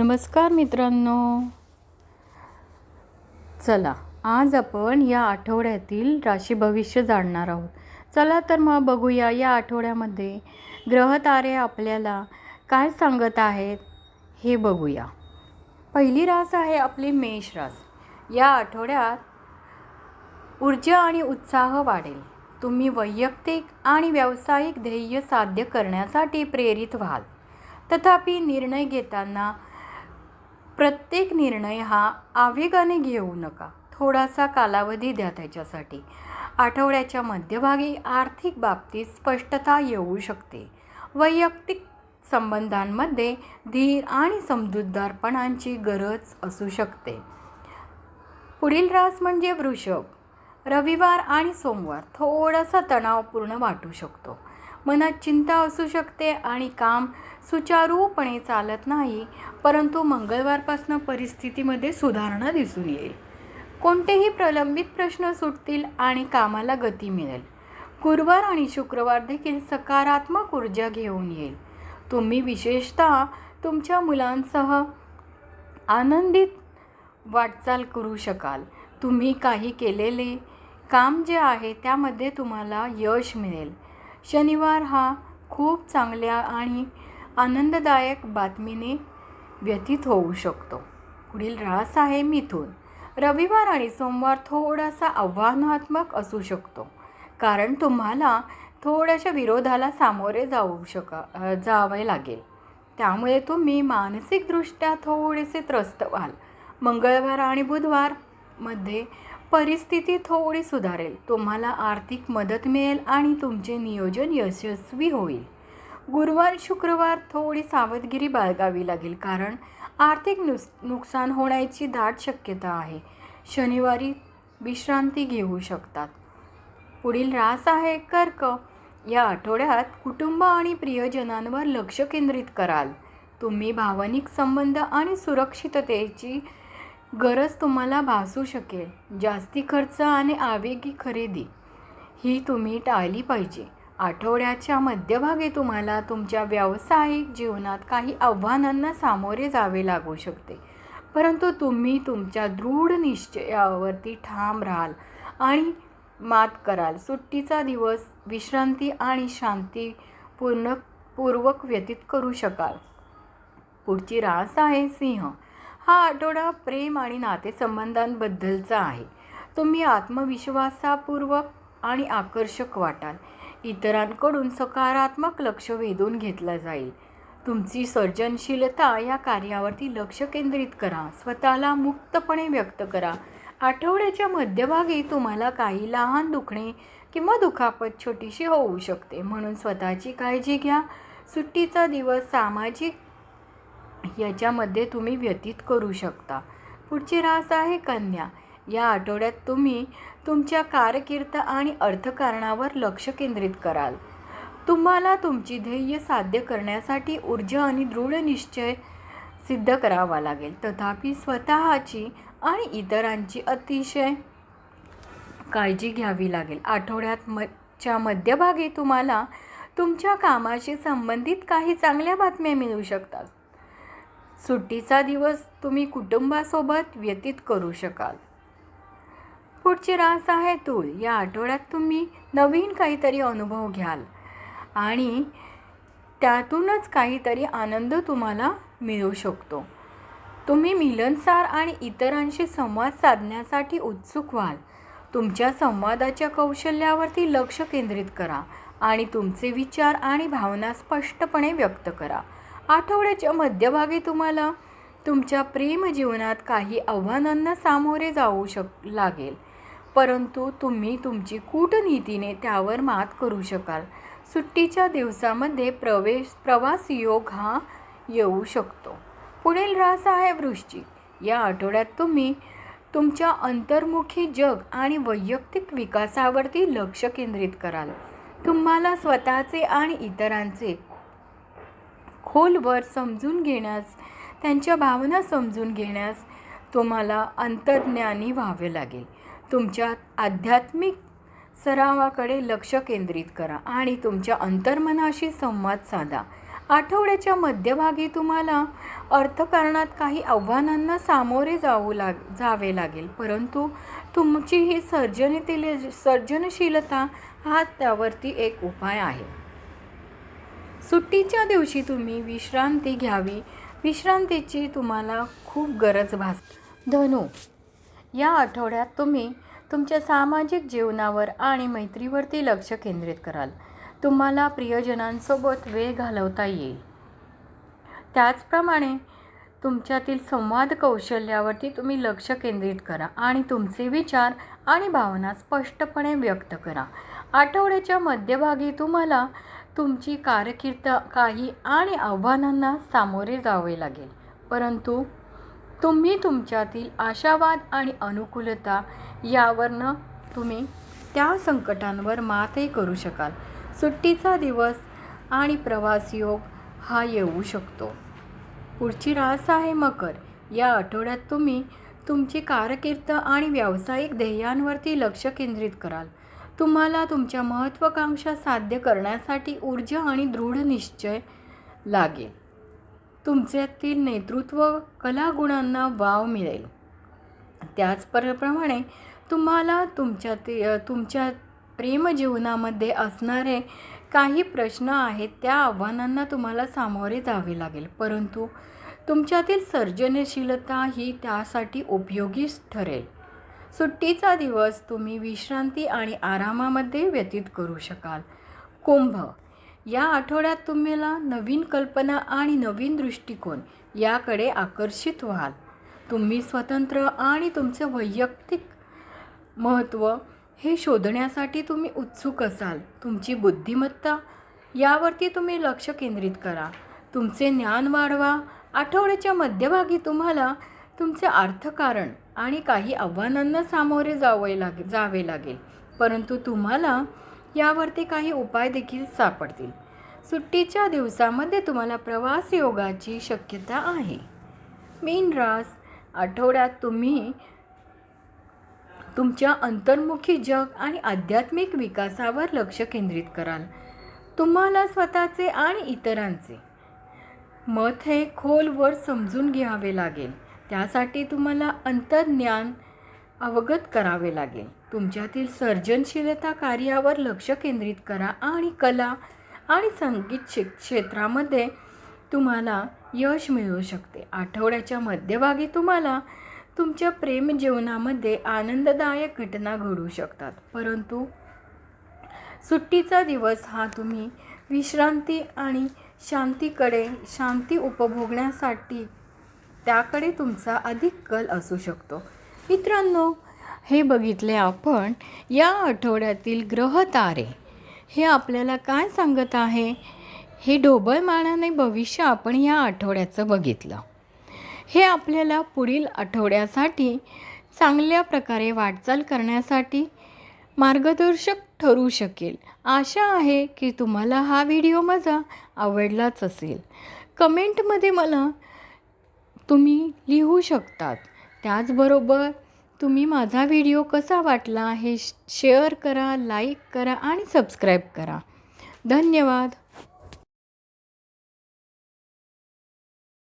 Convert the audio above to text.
नमस्कार मित्रांनो. चला आज आपण या आठवड्यातील राशी भविष्य जाणणार आहोत. चला तर मग बघूया या आठवड्यामध्ये ग्रहतारे आपल्याला काय सांगत आहेत हे बघूया. पहिली रास आहे आपली मेष रास. या आठवड्यात ऊर्जा आणि उत्साह वाढेल. तुम्ही वैयक्तिक आणि व्यावसायिक ध्येय साध्य करण्यासाठी प्रेरित व्हाल. तथापि निर्णय घेताना प्रत्येक निर्णय हा आवेगाने घेऊ नका. थोडासा कालावधी द्या त्याच्यासाठी. आठवड्याच्या मध्यभागी आर्थिक बाबतीत स्पष्टता येऊ शकते. वैयक्तिक संबंधांमध्ये धीर आणि समजूतदारपणांची गरज असू शकते. पुढील रास म्हणजे वृषभ. रविवार आणि सोमवार थोडासा तणावपूर्ण वाटू शकतो. मनात चिंता असू शकते आणि काम सुचारूपणे चालत नाही परंतु मंगळवारपासून परिस्थितीमध्ये सुधारणा दिसून येईल. कोणतेही प्रलंबित प्रश्न सुटतील आणि कामाला गती मिळेल. गुरुवार आणि शुक्रवार देखील सकारात्मक ऊर्जा घेऊन येईल. तुम्ही विशेषतः तुमच्या मुलांसह आनंदित वाटचाल करू शकाल. तुम्ही काही केलेले काम जे आहे त्यामध्ये तुम्हाला यश मिळेल. शनिवार हा खूप चांगल्या आणि आनंददायक बातमीने व्यतीत होऊ शकतो. पुढील रास आहे मिथून. रविवार आणि सोमवार थोडासा आव्हानात्मक असू शकतो कारण तुम्हाला थोड्याशा विरोधाला सामोरे जाऊ शका जावे लागेल. त्यामुळे तुम्ही मानसिकदृष्ट्या थोडेसे त्रस्त व्हाल. मंगळवार आणि बुधवारमध्ये परिस्थिती थोडी सुधारेल. तुम्हाला आर्थिक मदत मिळेल आणि तुमचे नियोजन यशस्वी होईल. गुरुवार शुक्रवार थोडी सावधगिरी बाळगावी लागेल कारण आर्थिक नुस नुकसान होण्याची दाट शक्यता आहे. शनिवारी विश्रांती घेऊ शकतात. पुढील रास आहे कर्क. या आठवड्यात कुटुंब आणि प्रियजनांवर लक्ष केंद्रित कराल. तुम्ही भावनिक संबंध आणि सुरक्षिततेची गरज तुम्हाला भासू शकेल. जास्ती खर्च आणि आवेगी खरेदी ही तुम्ही टाळली पाहिजे. आठवड्याच्या मध्यभागी तुम्हाला तुमच्या व्यावसायिक जीवनात काही आव्हानांना सामोरे जावे लागू शकते. परंतु तुम्ही तुमच्या दृढ निश्चयावरती ठाम राहाल आणि मात कराल. सुट्टीचा दिवस विश्रांती आणि शांतीपूर्ण पूर्वक व्यतीत करू शकाल. पुढची रास आहे सिंह. हा आठवडा प्रेम आणि नातेसंबंधांबद्दलचा आहे. तुम्ही आत्मविश्वासापूर्वक आणि आकर्षक वाटाल. इतरांकडून सकारात्मक लक्ष वेधून घेतलं जाईल. तुमची सर्जनशीलता या कार्यावरती लक्ष केंद्रित करा. स्वतःला मुक्तपणे व्यक्त करा. आठवड्याच्या मध्यभागी तुम्हाला काही लहान दुखणे किंवा दुखापत छोटीशी होऊ शकते. म्हणून स्वतःची काळजी घ्या. सुट्टीचा दिवस सामाजिक याच्यामध्ये तुम्ही व्यतीत करू शकता. पुढची रास आहे कन्या. या आठवड्यात तुम्ही तुमच्या कारकीर्द आणि अर्थकारणावर लक्ष केंद्रित कराल. तुम्हाला तुमची ध्येय साध्य करण्यासाठी ऊर्जा आणि दृढ निश्चय सिद्ध करावा लागेल. तथापि स्वतःची आणि इतरांची अतिशय काळजी घ्यावी लागेल. आठवड्यात म च्या मध्यभागी तुम्हाला तुमच्या कामाशी संबंधित काही चांगल्या बातम्या मिळू शकतात. सुट्टीचा दिवस तुम्ही कुटुंबासोबत व्यतीत करू शकाल. पुढची रास आहे तूळ या आठवड्यात तुम्ही नवीन काहीतरी अनुभव घ्याल आणि त्यातूनच काहीतरी आनंद तुम्हाला मिळू शकतो. तुम्ही मिलनसार आणि इतरांशी संवाद साधण्यासाठी उत्सुक व्हाल. तुमच्या संवादाच्या कौशल्यावरती लक्ष केंद्रित करा आणि तुमचे विचार आणि भावना स्पष्टपणे व्यक्त करा. आठवड्याच्या मध्यभागी तुम्हाला तुमच्या प्रेमजीवनात काही आव्हानांना सामोरे जाऊ शक लागेल. परंतु तुम्ही तुमची कूटनीतीने त्यावर मात करू शकाल. सुट्टीच्या दिवसामध्ये प्रवेश प्रवास योग हा येऊ शकतो. पुढील रास आहे वृश्चिक. या आठवड्यात तुम्ही तुमच्या अंतर्मुखी जग आणि वैयक्तिक विकासावरती लक्ष केंद्रित कराल. तुम्हाला स्वतःचे आणि इतरांचे खोलवर समजून घेण्यास त्यांच्या भावना समजून घेण्यास तुम्हाला अंतर्ज्ञानी व्हावे लागेल. तुमच्या आध्यात्मिक सरावाकडे लक्ष केंद्रित करा आणि तुमच्या अंतर्मनाशी संवाद साधा. आठवड्याच्या मध्यभागी तुम्हाला अर्थकारणात काही आव्हानांना सामोरे जाऊ लाग जावे लागेल परंतु तुमची ही सर्जनतील सर्जनशीलता हा त्यावरती एक उपाय आहे. सुट्टीच्या दिवशी तुम्ही विश्रांती घ्यावी. विश्रांतीची तुम्हाला खूप गरज भास धनु या आठवड्यात तुम्ही तुमच्या सामाजिक जीवनावर आणि मैत्रीवरती लक्ष केंद्रित कराल. तुम्हाला प्रियजनांसोबत वेळ घालवता येईल. त्याचप्रमाणे तुमच्यातील संवाद कौशल्यावरती तुम्ही लक्ष केंद्रित करा आणि तुमचे विचार आणि भावना स्पष्टपणे व्यक्त करा. आठवड्याच्या मध्यभागी तुम्हाला तुमची कारकीर्द काही आणि आव्हानांना सामोरे जावे लागेल. परंतु तुम्ही तुमच्यातील आशावाद आणि अनुकूलता यावरनं तुम्ही त्या संकटांवर मातही करू शकाल. सुट्टीचा दिवस आणि प्रवास योग हा येऊ शकतो. पुढची रास आहे मकर. या आठवड्यात तुम्ही तुमची कारकीर्द आणि व्यावसायिक ध्येयांवरती लक्ष केंद्रित कराल. तुम्हाला तुमच्या महत्त्वाकांक्षा साध्य करण्यासाठी ऊर्जा आणि दृढ निश्चय लागेल. तुमच्यातील नेतृत्व कलागुणांना वाव मिळेल. त्याचप्रमाणे तुम्हाला तुमच्या ते तुमच्या प्रेमजीवनामध्ये असणारे काही प्रश्न आहेत त्या आव्हानांना तुम्हाला सामोरे जावे लागेल. परंतु तुमच्यातील सर्जनशीलता ही त्यासाठी उपयोगीच ठरेल. सुट्टीचा दिवस तुम्ही विश्रांती आणि आरामामध्ये व्यतीत करू शकाल. कुंभ. या आठवड्यात तुम्हाला नवीन कल्पना आणि नवीन दृष्टिकोन याकडे आकर्षित व्हाल. तुम्ही स्वतंत्र आणि तुमचे वैयक्तिक महत्त्व हे शोधण्यासाठी तुम्ही उत्सुक असाल. तुमची बुद्धिमत्ता यावरती तुम्ही लक्ष केंद्रित करा. तुमचे ज्ञान वाढवा. आठवड्याच्या मध्यभागी तुम्हाला तुमचे अर्थकारण आणि काही आव्हानांना सामोरे जावे लागे जावे लागेल. परंतु तुम्हाला यावरती काही उपाय देखील सापडतील. सुट्टीच्या दिवसामध्ये तुम्हाला प्रवास योगाची शक्यता आहे. मीन रास आठवड्यात तुम्ही तुमच्या अंतर्मुखी जग आणि आध्यात्मिक विकासावर लक्ष केंद्रित कराल. तुम्हाला स्वतःचे आणि इतरांचे मत हे खोलवर समजून घ्यावे लागेल. त्यासाठी तुम्हाला अंतर्ज्ञान अवगत करावे लागेल. तुमच्यातील सर्जनशीलता कार्यावर लक्ष केंद्रित करा आणि कला आणि संगीत क्षेत्रामध्ये तुम्हाला यश मिळू शकते. आठवड्याच्या मध्यभागी तुम्हाला तुमच्या प्रेम जीवनामध्ये आनंददायक घटना घडू शकतात. परंतु सुट्टीचा दिवस हा तुम्ही विश्रांती आणि शांतीकडे शांती उपभोगण्यासाठी त्याकडे तुमचा अधिक कल असू शकतो. मित्रांनो हे बघितले आपण या आठवड्यातील ग्रह तारे. हे आपल्याला काय सांगत आहे? हे ढोबळमानाने भविष्य आपण या आठवड्याचं बघितलं. हे आपल्याला पुढील आठवड्यासाठी चांगल्या प्रकारे वाटचाल करण्यासाठी मार्गदर्शक ठरू शकेल. आशा आहे की तुम्हाला हा व्हिडिओ माझा आवडलाच असेल. कमेंटमध्ये मला तुम्ही लिहू शकतात. त्याचबरोबर तुम्ही माझा व्हिडिओ कसा वाटला हे शेअर करा लाईक करा आणि सबस्क्राईब करा. धन्यवाद.